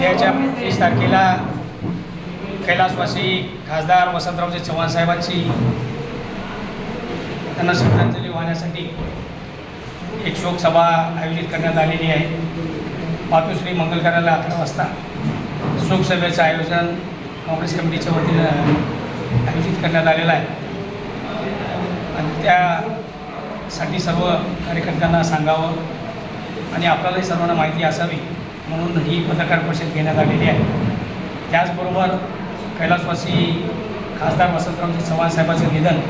उद्याच्या पंचवीस तारखेला कैलासवासी खासदार वसंतरावजी चव्हाण साहेबांची त्यांना श्रद्धांजली वाहण्यासाठी एक शोकसभा आयोजित करण्यात आलेली आहे. मातोश्री मंगल अकरा वाजता शोकसभेचं आयोजन काँग्रेस कमिटीच्या वतीनं आयोजित करण्यात आलेलं आहे. आणि त्यासाठी सर्व कार्यकर्त्यांना सांगावं आणि आपल्यालाही सर्वांना माहिती असावी. म्हणून ही पत्रकार परिषद घेण्यात आलेली आहे. त्याचबरोबर कैलासवासी खासदार वसंतरावजी चव्हाण साहेबांचं निधन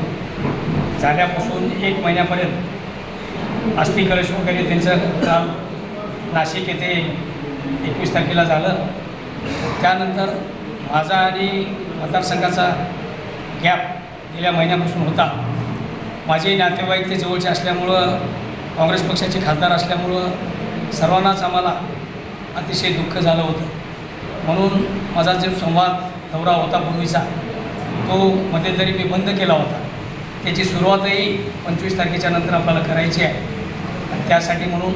झाल्यापासून एक महिन्यापर्यंत अस्थि कलश वगैरे त्यांचं काल नाशिक येथे एकवीस तारखेला झालं. त्यानंतर माझा आणि मतदारसंघाचा गॅप गेल्या महिन्यापासून होता. माझे नातेवाईक ते जवळचे असल्यामुळं काँग्रेस पक्षाचे खासदार असल्यामुळं सर्वांनाच आम्हाला अतिशय दुःख झालं होतं. म्हणून माझा जो संवाद दौरा होता पूर्वीचा तो मध्यंतरी मी बंद केला होता. त्याची सुरुवातही पंचवीस तारखेच्या नंतर आपल्याला करायची आहे. आणि त्यासाठी म्हणून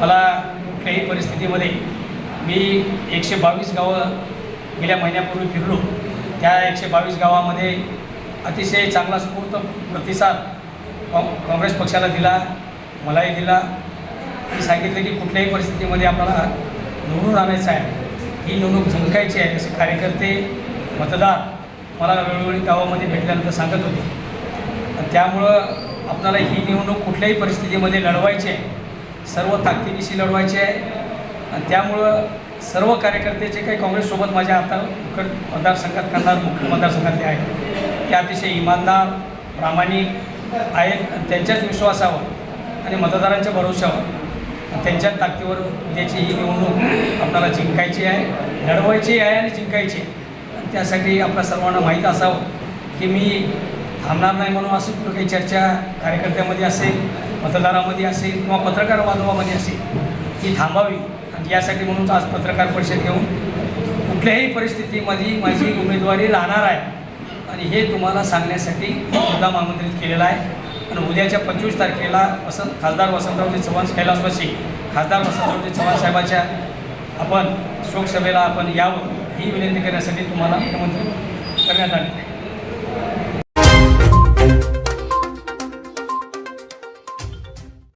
मला कुठल्याही परिस्थितीमध्ये मी एकशे बावीस गावं गेल्या महिन्यापूर्वी फिरलो. त्या एकशे बावीस गावामध्ये अतिशय चांगला स्फूर्त प्रतिसाद काँग्रेस पक्षाला दिला मलाही दिला. मी सांगितलं की कुठल्याही परिस्थितीमध्ये आपल्याला निवडून आणायचं आहे. ही निवडणूक जिंकायची आहे असे कार्यकर्ते मतदार मला वेळोवेळी गावामध्ये भेटल्यानंतर सांगत होते. आणि त्यामुळं आपल्याला ही निवडणूक कुठल्याही परिस्थितीमध्ये लढवायची आहे. सर्व ताकदीविषयी लढवायची आहे. आणि त्यामुळं सर्व कार्यकर्ते जे काही काँग्रेससोबत माझ्या आता मुख्य मतदारसंघात करणार मुख्य मतदारसंघातले आहेत ते अतिशय इमानदार प्रामाणिक आहेत. त्यांच्याच विश्वासावर आणि मतदारांच्या भरोशावर त्यांच्या ताकदीवर उद्याची ही निवडणूक आपल्याला जिंकायची आहे लढवायची आहे आणि जिंकायची आहे. त्यासाठी आपल्या सर्वांना माहीत असावं की मी थांबणार नाही म्हणून असं कुठं काही चर्चा कार्यकर्त्यामध्ये असेल मतदारामध्ये असेल किंवा पत्रकार बांधवामध्ये असेल ती थांबावी. आणि यासाठी म्हणून आज पत्रकार परिषद घेऊन कुठल्याही परिस्थितीमध्ये माझी उमेदवारी राहणार आहे. आणि हे तुम्हाला सांगण्यासाठी मुद्दाम आमंत्रित केलेलं आहे. आणि उद्याच्या पंचवीस तारखेला वसंत खासदार वसंतरावजी चव्हाण कैलासवासी खासदार वसंतरावजी चव्हाण साहेबाच्या आपण शोकसभेला आपण यावं ही विनंती करण्यासाठी तुम्हाला आमंत्रित करण्यात आले.